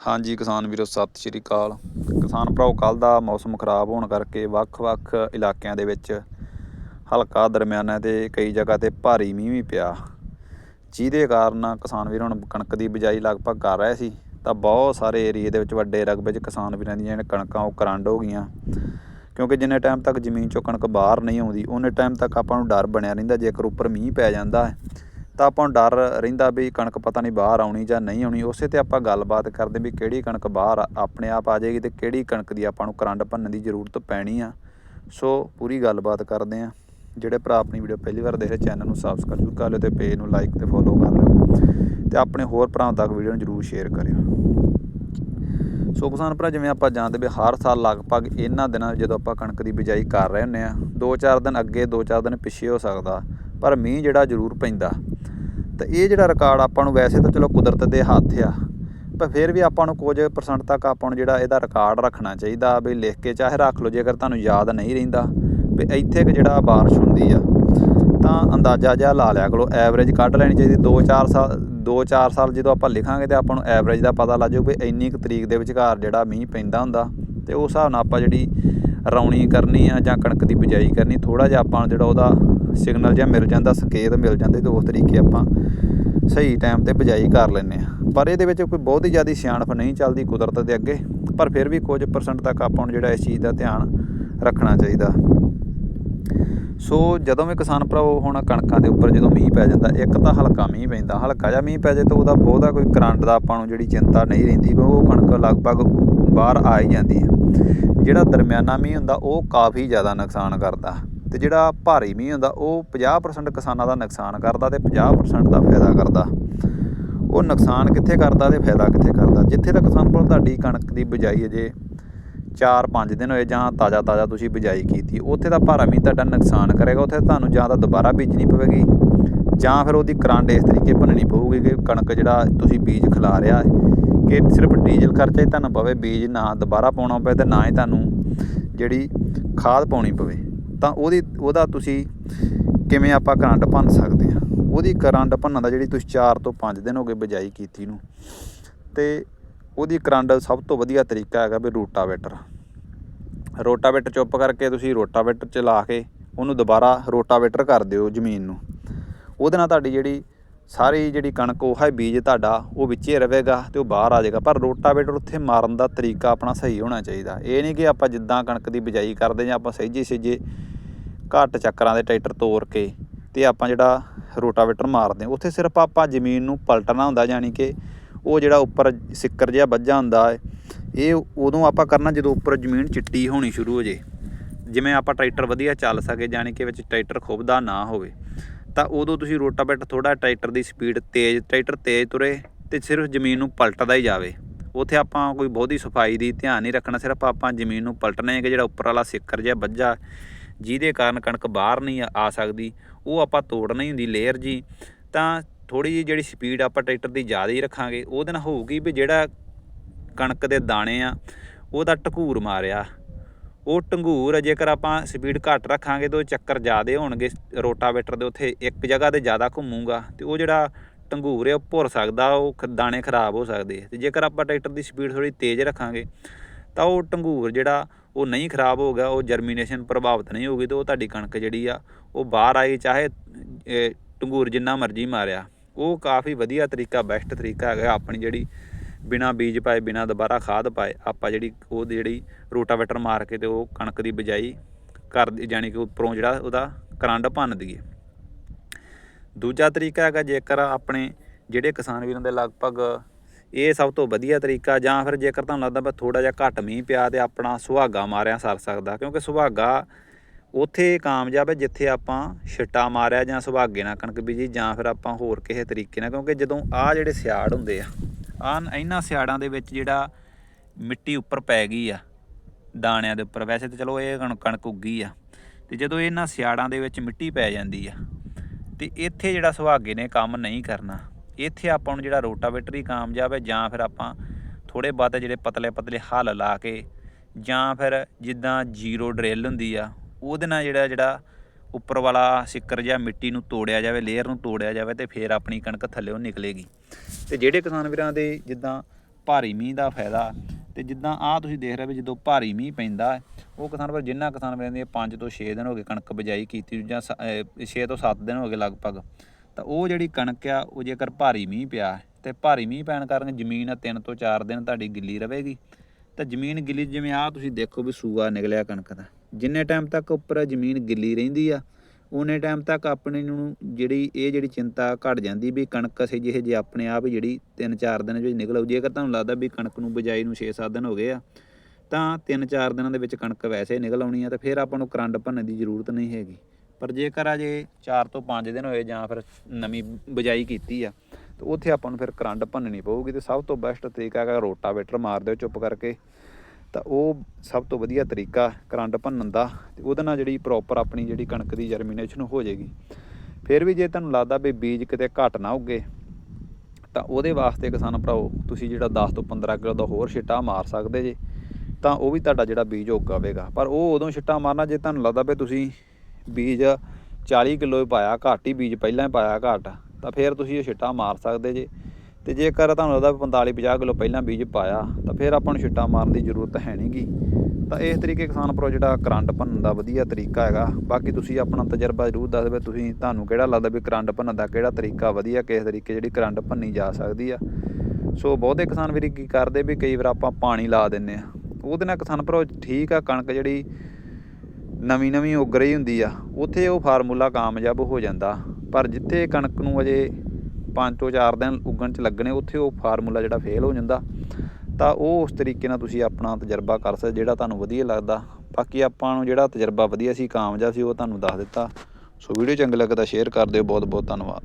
ਹਾਂਜੀ, ਕਿਸਾਨ ਵੀਰੋ, ਸਤਿ ਸ਼੍ਰੀ ਅਕਾਲ। ਕਿਸਾਨ ਭਰਾਓ ਕੱਲ ਦਾ ਮੌਸਮ ਖਰਾਬ ਹੋਣ ਕਰਕੇ ਵੱਖ-ਵੱਖ ਇਲਾਕਿਆਂ ਦੇ ਵਿੱਚ ਹਲਕਾ ਦਰਮਿਆਨਾ ਤੇ ਕਈ ਜਗ੍ਹਾ ਤੇ ਭਾਰੀ ਮੀਂਹ ਵੀ ਪਿਆ। ਜਿਹਦੇ ਕਾਰਨ ਕਿਸਾਨ ਵੀਰ ਹੁਣ ਕਣਕ ਦੀ ਬਿਜਾਈ ਲਗਭਗ ਕਰ ਰਹੇ ਸੀ। ਤਾਂ ਬਹੁਤ ਸਾਰੇ ਏਰੀਏ ਦੇ ਵਿੱਚ ਵੱਡੇ ਰਕਬੇ 'ਚ ਕਿਸਾਨ ਵੀਰਾਂ ਦੀਆਂ ਜਿਹੜੀਆਂ ਕਣਕਾਂ ਉਹ ਕਰੰਡ ਹੋ ਗਈਆਂ। ਕਿਉਂਕਿ ਜਿੰਨੇ ਟਾਈਮ ਤੱਕ ਜ਼ਮੀਨ 'ਚੋਂ ਕਣਕ ਬਾਹਰ ਨਹੀਂ ਆਉਂਦੀ, ਉਹਨੇ ਟਾਈਮ ਤੱਕ ਆਪਾਂ ਨੂੰ ਡਰ ਬਣਿਆ ਰਹਿੰਦਾ ਜੇਕਰ ਉੱਪਰ ਮੀਂਹ ਪੈ ਜਾਂਦਾ ਹੈ। ਤਾਂ ਆਪਾਂ ਨੂੰ ਡਰ ਰਹਿੰਦਾ ਵੀ ਕਣਕ ਪਤਾ ਨਹੀਂ ਬਾਹਰ ਆਉਣੀ ਜਾਂ ਨਹੀਂ ਆਉਣੀ, ਉਸੇ ਤੇ ਆਪਾਂ ਗੱਲਬਾਤ ਕਰਦੇ ਵੀ ਕਿਹੜੀ ਕਣਕ ਬਾਹਰ ਆਪਣੇ ਆਪ ਆ ਜਾਏਗੀ ਤੇ ਕਿਹੜੀ ਕਣਕ ਦੀ ਆਪਾਂ ਨੂੰ ਕਰੰਡ ਭੰਨਣ ਦੀ ਜ਼ਰੂਰਤ ਪੈਣੀ ਆ। ਸੋ ਪੂਰੀ ਗੱਲਬਾਤ ਕਰਦੇ ਆ ਜਿਹੜੇ ਭਰਾ ਆਪਣੀ ਵੀਡੀਓ ਪਹਿਲੀ ਵਾਰ ਦੇਖ ਰਹੇ, ਚੈਨਲ ਨੂੰ ਸਬਸਕ੍ਰਾਈਬ ਕਰ ਲਿਓ ਤੇ ਪੇਜ ਨੂੰ ਲਾਈਕ ਤੇ ਫੋਲੋ ਕਰ ਲਿਓ। ਤੇ ਆਪਣੇ ਹੋਰ ਭਰਾਵਾਂ ਤੱਕ ਵੀਡੀਓ ਨੂੰ ਜਰੂਰ ਸ਼ੇਅਰ ਕਰਿਓ। ਸੋ ਕਿਸਾਨ ਭਰਾ, ਜਿਵੇਂ ਆਪਾਂ ਜਾਣਦੇ ਵੀ ਹਰ ਸਾਲ ਲਗਭਗ ਇਹਨਾਂ ਦਿਨਾਂ ਜਦੋਂ ਆਪਾਂ ਕਣਕ ਦੀ ਬਿਜਾਈ ਕਰ ਰਹੇ ਹੁੰਨੇ ਆ 2-4 ਦਿਨ ਅੱਗੇ 2-4 ਦਿਨ ਪਿੱਛੇ ਹੋ ਸਕਦਾ, ਪਰ ਮੀਂਹ ਜਿਹੜਾ ਜ਼ਰੂਰ ਪੈਂਦਾ। ਤਾਂ ਇਹ ਜਿਹੜਾ ਰਿਕਾਰਡ ਆਪਾਂ ਨੂੰ ਵੈਸੇ ਤਾਂ ਚਲੋ ਕੁਦਰਤ ਦੇ ਹੱਥ ਆ, ਪਰ ਫਿਰ ਵੀ ਆਪਾਂ ਨੂੰ ਕੁਝ ਪਰਸੈਂਟ ਤੱਕ ਆਪਾਂ ਨੂੰ ਜਿਹੜਾ ਇਹਦਾ ਰਿਕਾਰਡ ਰੱਖਣਾ ਚਾਹੀਦਾ ਵੀ ਲਿਖ ਕੇ ਚਾਹੇ ਰੱਖ ਲਓ, ਜੇਕਰ ਤੁਹਾਨੂੰ ਯਾਦ ਨਹੀਂ ਰਹਿੰਦਾ ਵੀ ਇੱਥੇ ਕਿ ਜਿਹੜਾ ਬਾਰਿਸ਼ ਹੁੰਦੀ ਆ, ਤਾਂ ਅੰਦਾਜ਼ਾ ਜਿਹਾ ਲਾ ਲਿਆ ਕਰੋ ਐਵਰੇਜ ਕੱਢ ਲੈਣੀ ਚਾਹੀਦੀ 2-4 ਸਾਲ 2-4 ਸਾਲ ਜਦੋਂ ਆਪਾਂ ਲਿਖਾਂਗੇ ਤੇ ਆਪਾਂ ਨੂੰ ਐਵਰੇਜ ਦਾ ਪਤਾ ਲੱਗ ਜਾਊ ਵੀ ਇੰਨੀ ਕੁ ਤਰੀਕ ਦੇ ਵਿਚਕਾਰ ਜਿਹੜਾ ਮੀਂਹ ਪੈਂਦਾ ਹੁੰਦਾ ਤੇ ਉਸ ਹਿਸਾਬ ਨਾਲ ਆਪਾਂ ਜਿਹੜੀ ਰੌਣੀ ਕਰਨੀ ਆ ਜਾਂ ਕਣਕ ਦੀ ਬਿਜਾਈ ਕਰਨੀ ਥੋੜਾ ਜਿਹਾ ਆਪਾਂ ਨੂੰ ਜਿਹੜਾ ਉਹਦਾ ਸਿਗਨਲ ਜਿਹਾ ਮਿਲ ਜਾਂਦਾ, ਸੰਕੇਤ ਮਿਲ ਜਾਂਦੇ, ਤੇ ਉਸ ਤਰੀਕੇ ਆਪਾਂ ਸਹੀ ਟਾਈਮ ਤੇ ਬਿਜਾਈ ਕਰ ਲੈਂਦੇ ਆ। ਪਰ ਇਹਦੇ ਵਿੱਚ ਕੋਈ ਬਹੁਤ ਹੀ ਜ਼ਿਆਦਾ ਸਿਆਣਪ ਨਹੀਂ ਚੱਲਦੀ ਕੁਦਰਤ ਦੇ ਅੱਗੇ, ਪਰ ਫਿਰ ਵੀ ਕੁਝ ਪਰਸੈਂਟ ਤੱਕ ਆਪਾਂ ਨੂੰ ਜਿਹੜਾ ਇਸ ਚੀਜ਼ ਦਾ ਧਿਆਨ ਰੱਖਣਾ ਚਾਹੀਦਾ। ਸੋ ਜਦੋਂ ਵੀ ਕਿਸਾਨ ਭਰਾਵੋ ਹੁਣ ਕਣਕਾਂ ਦੇ ਉੱਪਰ ਜਦੋਂ ਮੀਂਹ ਪੈ ਜਾਂਦਾ, ਇੱਕ ਤਾਂ ਹਲਕਾ ਮੀਂਹ ਪੈਂਦਾ, ਹਲਕਾ ਜਿਹਾ ਮੀਂਹ ਪੈ ਜਾਏ ਤਾਂ ਉਹਦਾ ਬਹੁਤਾ ਕੋਈ ਕਰੰਟ ਦਾ ਆਪਾਂ ਨੂੰ ਜਿਹੜੀ ਚਿੰਤਾ ਨਹੀਂ ਰਹਿੰਦੀ, ਕਿਉਂਕਿ ਉਹ ਕਣਕ ਲਗਭਗ ਬਾਹਰ ਆ ਹੀ ਜਾਂਦੀ ਹੈ। ਜਿਹੜਾ ਦਰਮਿਆਨਾ ਮੀਂਹ ਹੁੰਦਾ, ਉਹ ਕਾਫੀ ਜ਼ਿਆਦਾ ਨੁਕਸਾਨ ਕਰਦਾ। ਤੇ ਜਿਹੜਾ ਭਾਰੀ ਮੀਂਹ ਹੁੰਦਾ, ਉਹ 50% ਕਿਸਾਨਾਂ ਦਾ ਨੁਕਸਾਨ ਕਰਦਾ ਤੇ 50% ਦਾ ਫਾਇਦਾ ਕਰਦਾ। ਉਹ ਨੁਕਸਾਨ ਕਿੱਥੇ ਕਰਦਾ ਤੇ ਫਾਇਦਾ ਕਿੱਥੇ ਕਰਦਾ? ਜਿੱਥੇ ਤੱਕ ਕਿਸਾਨ ਭਰਾ ਤੁਹਾਡੀ ਕਣਕ ਦੀ ਬਿਜਾਈ ਅਜੇ 4-5 ਦਿਨ ਹੋਏ ਜਾਂ ਤਾਜ਼ਾ ਤਾਜ਼ਾ ਤੁਸੀਂ ਬਿਜਾਈ ਕੀਤੀ, ਉੱਥੇ ਤਾਂ ਭਾਰਾ ਮੀਂਹ ਤੁਹਾਡਾ ਨੁਕਸਾਨ ਕਰੇਗਾ, ਉੱਥੇ ਤੁਹਾਨੂੰ ਜਾਂ ਤਾਂ ਦੁਬਾਰਾ ਬੀਜਣੀ ਪਵੇਗੀ, ਜਾਂ ਫਿਰ ਉਹਦੀ ਕਰੰਟ ਇਸ ਤਰੀਕੇ ਭੰਨਣੀ ਪਊਗੀ ਕਿ ਕਣਕ ਜਿਹੜਾ ਤੁਸੀਂ ਬੀਜ ਖਿਲਾ ਰਿਹਾ ਹੈ। ਕਿ ਸਿਰਫ ਡੀਜ਼ਲ ਖਰਚਾ ਹੀ ਤੁਹਾਨੂੰ ਪਵੇ, ਬੀਜ ਨਾ ਦੁਬਾਰਾ ਪਾਉਣਾ ਪਵੇ ਤੇ ਨਾ ਹੀ ਤੁਹਾਨੂੰ ਜਿਹੜੀ ਖਾਦ ਪਾਉਣੀ ਪਵੇ। ਤਾਂ ਉਹਦੀ, ਉਹਦਾ ਤੁਸੀਂ ਕਿਵੇਂ ਆਪਾਂ ਕਰੰਟ ਭੰਨ ਸਕਦੇ ਹਾਂ? ਉਹਦੀ ਕਰੰਟ ਭੰਨਣ ਦਾ ਜਿਹੜੀ ਤੁਸੀਂ 4 ਤੋਂ 5 ਦਿਨ ਹੋ ਗਏ ਬਿਜਾਈ ਕੀਤੀ ਨੂੰ, ਤੇ ਉਹਦੀ ਕਰੰਟ ਸਭ ਤੋਂ ਵਧੀਆ ਤਰੀਕਾ ਹੈਗਾ ਵੀ ਰੋਟਾਵੇਟਰ। ਰੋਟਾਵੇਟਰ ਚੁੱਪ ਕਰਕੇ ਤੁਸੀਂ ਰੋਟਾਵੇਟਰ ਚਲਾ ਕੇ ਉਹਨੂੰ ਦੁਬਾਰਾ ਰੋਟਾਵੇਟਰ ਕਰ ਦਿਓ ਜ਼ਮੀਨ ਨੂੰ। ਉਹਦੇ ਨਾਲ ਤੁਹਾਡੀ ਜਿਹੜੀ ਸਾਰੀ ਜਿਹੜੀ ਕਣਕ ਉਹ ਹੈ, ਬੀਜ ਤੁਹਾਡਾ ਉਹ ਵਿੱਚੇ ਰਵੇਗਾ ਤੇ ਉਹ ਬਾਹਰ ਆ ਜਾਏਗਾ। ਪਰ ਰੋਟਾਵੇਟਰ ਉੱਥੇ ਮਾਰਨ ਦਾ ਤਰੀਕਾ ਆਪਣਾ ਸਹੀ ਹੋਣਾ ਚਾਹੀਦਾ। ਇਹ ਨਹੀਂ ਕਿ ਆਪਾਂ ਜਿੱਦਾਂ ਕਣਕ ਦੀ ਬਿਜਾਈ ਕਰਦੇ ਜਾਂ ਆਪਾਂ ਸਹਿਜੇ ਸਹਿਜੇ ਘੱਟ ਚੱਕਰਾਂ ਦੇ ਟਰੈਕਟਰ ਤੋੜ ਕੇ ਤੇ ਆਪਾਂ ਜਿਹੜਾ ਰੋਟਾਵੇਟਰ ਮਾਰਦੇ ਹਾਂ, ਉੱਥੇ ਸਿਰਫ ਆਪਾਂ ਜ਼ਮੀਨ ਨੂੰ ਪਲਟਣਾ ਹੁੰਦਾ, ਯਾਨੀ ਕਿ ਉਹ ਜਿਹੜਾ ਉੱਪਰ ਸਿੱਕਰ ਜਿਹਾ ਵੱਜਾ ਹੁੰਦਾ ਹੈ, ਇਹ ਉਦੋਂ ਆਪਾਂ ਕਰਨਾ ਜਦੋਂ ਉੱਪਰ ਜ਼ਮੀਨ ਚਿੱਟੀ ਹੋਣੀ ਸ਼ੁਰੂ ਹੋ ਜੇ। ਜਿਵੇਂ ਆਪਾਂ ਟਰੈਕਟਰ ਵਧੀਆ ਚੱਲ ਸਕੇ, ਯਾਨੀ ਕਿ ਵਿੱਚ ਟਰੈਕਟਰ ਖੁੱਬਦਾ ਨਾ ਹੋਵੇ। ਤਾਂ ਉਦੋਂ ਤੁਸੀਂ ਰੋਟਾਵੇਟਰ ਥੋੜਾ ਟਰੈਕਟਰ ਦੀ ਸਪੀਡ ਤੇਜ਼ ਟਰੈਕਟਰ ਤੇਜ਼ ਤੁਰੇ ਤੇ ਸਿਰਫ ਜ਼ਮੀਨ ਨੂੰ ਪਲਟਦਾ ਹੀ ਜਾਵੇ। ਉੱਥੇ ਆਪਾਂ ਕੋਈ ਬਹੁਤੀ ਸਫ਼ਾਈ ਦੀ ਧਿਆਨ ਨਹੀਂ ਰੱਖਣਾ, ਸਿਰਫ ਆਪਾਂ ਜ਼ਮੀਨ ਨੂੰ ਪਲਟਣਾ ਹੈ ਕਿ ਜਿਹੜਾ ਉੱਪਰ ਵਾਲਾ ਸਿੱਕਰ ਜਿਹਾ ਵੱਜਾ, ਜਿਹਦੇ ਕਾਰਨ ਕਣਕ ਬਾਹਰ ਨਹੀਂ ਆ ਸਕਦੀ, ਉਹ ਆਪਾਂ ਤੋੜਨਾ ਹੀ ਹੁੰਦੀ ਲੇਅਰ ਜੀ। ਤਾਂ ਥੋੜੀ ਜਿਹੀ ਜਿਹੜੀ ਸਪੀਡ ਆਪਾਂ ਟਰੈਕਟਰ ਦੀ ਜ਼ਿਆਦਾ ਹੀ ਰੱਖਾਂਗੇ, ਉਹਦੇ ਨਾਲ ਹੋਊਗੀ ਵੀ ਜਿਹੜਾ ਕਣਕ ਦੇ ਦਾਣੇ ਆ, ਉਹਦਾ ਢਕੂਰ ਮਾਰਿਆ। ਉਹ ਟੰਗੂਰ ਜੇਕਰ ਆਪਾਂ ਸਪੀਡ ਘੱਟ ਰੱਖਾਂਗੇ ਤਾਂ ਉਹ ਚੱਕਰ ਜ਼ਿਆਦੇ ਹੋਣਗੇ। ਰੋਟਾਵੇਟਰ ਦੇ ਉੱਥੇ ਇੱਕ ਜਗ੍ਹਾ ਤੇ ਜ਼ਿਆਦਾ ਘੁੰਮੂਗਾ ਤੇ ਉਹ ਜਿਹੜਾ ਟੰਗੂਰ ਹੈ ਉਹ ਭੁਰ ਸਕਦਾ, ਉਹ ਖ- ਦਾਣੇ ਖਰਾਬ ਹੋ ਸਕਦੇ ਆ। ਤੇ ਜੇਕਰ ਆਪਾਂ ਟਰੈਕਟਰ ਦੀ ਸਪੀਡ ਥੋੜੀ ਤੇਜ਼ ਰੱਖਾਂਗੇ, ਤਾਂ ਉਹ ਟੰਗੂਰ ਜਿਹੜਾ ਉਹ ਨਹੀਂ ਖਰਾਬ ਹੋਊਗਾ ਉਹ ਜਰਮੀਨੇਸ਼ਨ ਪ੍ਰਭਾਵਿਤ ਨਹੀਂ ਹੋਊਗੀ ਤੇ ਉਹ ਤੁਹਾਡੀ ਕਣਕ ਜਿਹੜੀ ਆ, ਉਹ ਬਾਹਰ ਆਈ, ਚਾਹੇ ਟੰਗੂਰ ਜਿੰਨਾ ਮਰਜ਼ੀ ਮਾਰਿਆ। ਉਹ ਕਾਫੀ ਵਧੀਆ ਤਰੀਕਾ ਬੈਸਟ ਤਰੀਕਾ ਹੈਗਾ ਆਪਣੀ ਜਿਹੜੀ ਬਿਨਾ ਬੀਜ ਪਾਏ, ਬਿਨਾ ਦੁਬਾਰਾ ਖਾਦ ਪਾਏ, ਆਪਾਂ ਜਿਹੜੀ ਉਹ ਜਿਹੜੀ ਰੋਟਾਵੇਟਰ ਮਾਰ ਕੇ ਤੇ ਉਹ ਕਣਕ ਦੀ ਬਿਜਾਈ ਕਰ ਜਾਣੀ ਕਿ ਉੱਪਰੋਂ ਜਿਹੜਾ ਉਹਦਾ ਕਰੰਡ ਭੰਨ ਦਈਏ। ਦੂਜਾ ਤਰੀਕਾ ਹੈਗਾ ਜੇਕਰ ਆਪਣੇ ਜਿਹੜੇ ਕਿਸਾਨ ਵੀਰਾਂ ਦੇ ਲਗਭਗ ਇਹ ਸਭ ਤੋਂ ਵਧੀਆ ਤਰੀਕਾ ਜਾਂ ਫਿਰ ਜੇਕਰ ਤੁਹਾਨੂੰ ਲੱਗਦਾ ਵੀ ਥੋੜਾ ਜਿਹਾ ਘੱਟ ਮੀਂਹ ਪਿਆ ਤੇ ਆਪਣਾ ਸੁਹਾਗਾ ਮਾਰਿਆ ਸਰ ਸਕਦਾ, ਕਿਉਂਕਿ ਸੁਹਾਗਾ ਉੱਥੇ ਕਾਮਯਾਬ ਹੈ ਜਿੱਥੇ ਆਪਾਂ ਛਿੱਟਾ ਮਾਰਿਆ ਜਾਂ ਸੁਹਾਗੇ ਨਾਲ ਕਣਕ ਬੀਜੀ ਜਾਂ ਫਿਰ ਆਪਾਂ ਹੋਰ ਕਿਸੇ ਤਰੀਕੇ ਨਾਲ, ਕਿਉਂਕਿ ਜਦੋਂ ਆਹ ਜਿਹੜੇ ਸਿਆੜ ਹੁੰਦੇ ਆ ਆਨ ਇਹਨਾਂ ਸਿਆੜਾਂ ਦੇ ਵਿੱਚ ਜਿਹੜਾ ਮਿੱਟੀ ਉੱਪਰ ਪੈ ਗਈ ਆ, ਦਾਣਿਆਂ ਦੇ ਉੱਪਰ। ਵੈਸੇ ਤਾਂ ਚਲੋ ਇਹ ਕਣਕ ਉੱਗੀ ਆ। ਤੇ ਜਦੋਂ ਇਹਨਾਂ ਸਿਆੜਾਂ ਦੇ ਵਿੱਚ ਮਿੱਟੀ ਪੈ ਜਾਂਦੀ ਆ, ਤੇ ਇੱਥੇ ਜਿਹੜਾ ਸੁਹਾਗੇ ਨੇ ਕੰਮ ਨਹੀਂ ਕਰਨਾ। ਇੱਥੇ ਆਪਾਂ ਨੂੰ ਜਿਹੜਾ ਰੋਟਾਵੇਟਰ ਹੀ ਕਾਮਯਾਬ ਹੈ, ਜਾਂ ਫਿਰ ਆਪਾਂ ਥੋੜੇ ਬਾਅਦ ਜਿਹੜੇ ਪਤਲੇ ਪਤਲੇ ਹੱਲ ਲਾ ਕੇ, ਜਾਂ ਫਿਰ ਜਿੱਦਾਂ ਜ਼ੀਰੋ ਡਰਿਲ ਹੁੰਦੀ ਆ, ਉਹਦੇ ਨਾਲ ਜਿਹੜਾ ਜਿਹੜਾ ਉੱਪਰ ਵਾਲਾ ਸਿੱਕਰ ਜਾਂ ਮਿੱਟੀ ਨੂੰ ਤੋੜਿਆ ਜਾਵੇ, ਲੇਅਰ ਨੂੰ ਤੋੜਿਆ ਜਾਵੇ, ਤੇ ਫਿਰ ਆਪਣੀ ਕਣਕ ਥੱਲੇੋਂ ਨਿਕਲੇਗੀ। ਤੇ ਜਿਹੜੇ ਕਿਸਾਨ ਵੀਰਾਂ ਦੇ ਜਿੱਦਾਂ ਭਾਰੀ ਮੀਂਹ ਦਾ ਫਾਇਦਾ ਤੇ ਜਿੱਦਾਂ ਆ ਤੁਸੀਂ ਦੇਖ ਰਹੇ ਵੀ ਜਦੋਂ ਭਾਰੀ ਮੀਂਹ ਪੈਂਦਾ ਉਹ ਕਿਸਾਨ ਪਰ ਜਿੰਨਾ ਕਿਸਾਨ ਵੀਰਾਂ ਦੀ 5 ਤੋਂ 6 ਦਿਨ ਹੋ ਗਏ ਕਣਕ ਬਜਾਈ ਕੀਤੀ ਜਾਂ 6 ਤੋਂ 7 ਦਿਨ ਹੋ ਗਏ ਲਗਭਗ ਤਾਂ ਉਹ ਜਿਹੜੀ ਕਣਕ ਆ ਉਹ ਜੇਕਰ ਭਾਰੀ ਮੀਂਹ ਪਿਆ ਹੈ, ਤੇ ਭਾਰੀ ਮੀਂਹ ਪੈਣ ਕਾਰਨ ਜ਼ਮੀਨ 3 ਤੋਂ 4 ਦਿਨ ਤੁਹਾਡੀ ਗਿੱਲੀ ਰਹੇਗੀ ਤਾਂ ਜ਼ਮੀਨ ਗਿੱਲੀ ਜਿਵੇਂ ਆ ਤੁਸੀਂ ਦੇਖੋ ਵੀ ਸੂਆ ਨਿਕਲਿਆ ਕਣਕ ਦਾ ਜਿੰਨੇ ਟਾਈਮ ਤੱਕ ਉੱਪਰ ਜ਼ਮੀਨ ਗਿੱਲੀ ਰਹਿੰਦੀ ਆ ਉਨੇ ਟਾਈਮ ਤੱਕ ਆਪਣੇ ਨੂੰ ਜਿਹੜੀ, ਇਹ ਜਿਹੜੀ ਚਿੰਤਾ ਘਟ ਜਾਂਦੀ ਵੀ ਕਣਕ ਅਸੀਂ ਜਿਹੇ ਜੇ ਆਪਣੇ ਆਪ ਹੀ ਜਿਹੜੀ 3-4 ਦਿਨ ਵਿੱਚ ਨਿਕਲ ਆਊ ਜੇਕਰ ਤੁਹਾਨੂੰ ਲੱਗਦਾ ਵੀ ਕਣਕ ਨੂੰ ਬਜਾਈ ਨੂੰ 6-7 ਦਿਨ ਹੋ ਗਏ ਆ, ਤਾਂ 3-4 ਦਿਨਾਂ ਦੇ ਵਿੱਚ ਕਣਕ ਵੈਸੇ ਨਿਕਲ ਆਉਣੀ ਆ ਤੇ ਫਿਰ ਆਪਾਂ ਨੂੰ ਕਰੰਟ ਭੰਨਣ ਦੀ ਜ਼ਰੂਰਤ ਨਹੀਂ ਹੈਗੀ। ਪਰ ਜੇਕਰ ਅਜੇ 4 ਤੋਂ 5 ਦਿਨ ਹੋਏ ਜਾਂ ਫਿਰ ਨਵੀਂ ਬਜਾਈ ਕੀਤੀ ਆ, ਤਾਂ ਉੱਥੇ ਆਪਾਂ ਨੂੰ ਫਿਰ ਕਰੰਟ ਭੰਨਣੀ ਪਊਗੀ ਤੇ ਸਭ ਤੋਂ ਬੈਸਟ ਤਰੀਕਾ ਹੈਗਾ ਰੋਟਾਵੇਟਰ ਮਾਰ ਦਿਓ ਚੁੱਪ ਕਰਕੇ। ਤਾਂ ਉਹ ਸਭ ਤੋਂ ਵਧੀਆ ਤਰੀਕਾ ਕਰੰਟ ਭੰਨਣ ਦਾ ਤੇ ਉਹਦੇ ਨਾਲ ਜਿਹੜੀ ਪ੍ਰੋਪਰ ਆਪਣੀ ਜਿਹੜੀ ਕਣਕ ਦੀ ਜਰਮੀਨੇਸ਼ਨ ਹੋ ਜਾਏਗੀ। ਫਿਰ ਵੀ ਜੇ ਤੁਹਾਨੂੰ ਲੱਗਦਾ ਵੀ ਬੀਜ ਕਿਤੇ ਘਟ ਨਾ ਉੱਗੇ, ਤਾਂ ਉਹਦੇ ਵਾਸਤੇ ਕਿਸਾਨ ਭਰਾਓ, ਤੁਸੀਂ ਜਿਹੜਾ 10 ਤੋਂ 15 ਕਿਲੋ ਦਾ ਹੋਰ ਛਿੱਟਾ ਮਾਰ ਸਕਦੇ ਜੇ, ਤਾਂ ਉਹ ਵੀ ਤੁਹਾਡਾ ਜਿਹੜਾ ਬੀਜ ਉਗਾਵੇਗਾ ਪਰ ਉਹ ਉਦੋਂ ਛਿੱਟਾ ਮਾਰਨਾ ਜੇ ਤੁਹਾਨੂੰ ਲੱਗਦਾ ਵੀ ਤੁਸੀਂ ਬੀਜ 40 ਕਿਲੋ ਪਾਇਆ, ਘੱਟ ਹੀ ਬੀਜ ਪਹਿਲਾਂ ਹੀ ਪਾਇਆ ਘੱਟ, ਤਾਂ ਫਿਰ ਤੁਸੀਂ ਇਹ ਛਿੱਟਾ ਮਾਰ ਸਕਦੇ ਜੇ। ਤੇ ਜੇਕਰ ਤੁਹਾਨੂੰ ਲੱਗਦਾ ਵੀ 45 50 ਕਿਲੋ ਪਹਿਲਾਂ ਬੀਜ ਪਾਇਆ, ਤਾਂ ਫਿਰ ਆਪਾਂ ਨੂੰ ਛਿੱਟਾ ਮਾਰਨ ਦੀ ਜ਼ਰੂਰਤ ਹੈ ਨਹੀਂਗੀ। ਤਾਂ ਇਸ ਤਰੀਕੇ ਕਿਸਾਨ ਭਰਾਓ ਜਿਹੜਾ ਕਰੰਟ ਭੰਨਣ ਦਾ ਵਧੀਆ ਤਰੀਕਾ ਹੈਗਾ। ਬਾਕੀ ਤੁਸੀਂ ਆਪਣਾ ਤਜਰਬਾ ਜ਼ਰੂਰ ਦੱਸ ਦਿਓ ਤੁਸੀਂ ਤੁਹਾਨੂੰ ਕਿਹੜਾ ਲੱਗਦਾ ਵੀ ਕਰੰਟ ਭੰਨਣ ਦਾ ਕਿਹੜਾ ਤਰੀਕਾ ਵਧੀਆ, ਕਿਸ ਤਰੀਕੇ ਜਿਹੜੀ ਕਰੰਟ ਭੰਨੀ ਜਾ ਸਕਦੀ ਆ। ਸੋ ਬਹੁਤੇ ਕਿਸਾਨ ਵੀਰ ਕੀ ਕਰਦੇ ਵੀ ਕਈ ਵਾਰ ਆਪਾਂ ਪਾਣੀ ਲਾ ਦਿੰਨੇ ਆ। ਉਹਦੇ ਨਾਲ ਕਿਸਾਨ ਭਰਾਓ ਠੀਕ ਆ, ਕਣਕ ਜਿਹੜੀ ਨਵੀਂ ਨਵੀਂ ਉੱਗ ਰਹੀ ਹੁੰਦੀ ਆ, ਉੱਥੇ ਉਹ ਫਾਰਮੂਲਾ ਕਾਮਯਾਬ ਹੋ ਜਾਂਦਾ। ਪਰ ਜਿੱਥੇ ਕਣਕ ਨੂੰ ਅਜੇ 5 ਤੋਂ 4 ਦਿਨ ਉੱਗਣ ਚ ਲੱਗਣੇ, ਉੱਥੇ ਉਹ ਫਾਰਮੂਲਾ ਜਿਹੜਾ ਫੇਲ ਹੋ ਜਾਂਦਾ। ਤਾਂ ਉਹ ਉਸ ਤਰੀਕੇ ਨਾਲ ਤੁਸੀਂ ਆਪਣਾ ਤਜਰਬਾ ਕਰ ਸਕਦੇ, ਜਿਹੜਾ ਤੁਹਾਨੂੰ ਵਧੀਆ ਲੱਗਦਾ। ਬਾਕੀ ਆਪਾਂ ਨੂੰ ਜਿਹੜਾ ਤਜਰਬਾ ਵਧੀਆ ਸੀ, ਕਾਮਯਾਬ ਸੀ, ਉਹ ਤੁਹਾਨੂੰ ਦੱਸ ਦਿੱਤਾ। ਸੋ ਵੀਡੀਓ ਚੰਗੀ ਲੱਗੇ ਤਾਂ ਸ਼ੇਅਰ ਕਰ ਦਿਓ। ਬਹੁਤ ਬਹੁਤ ਧੰਨਵਾਦ।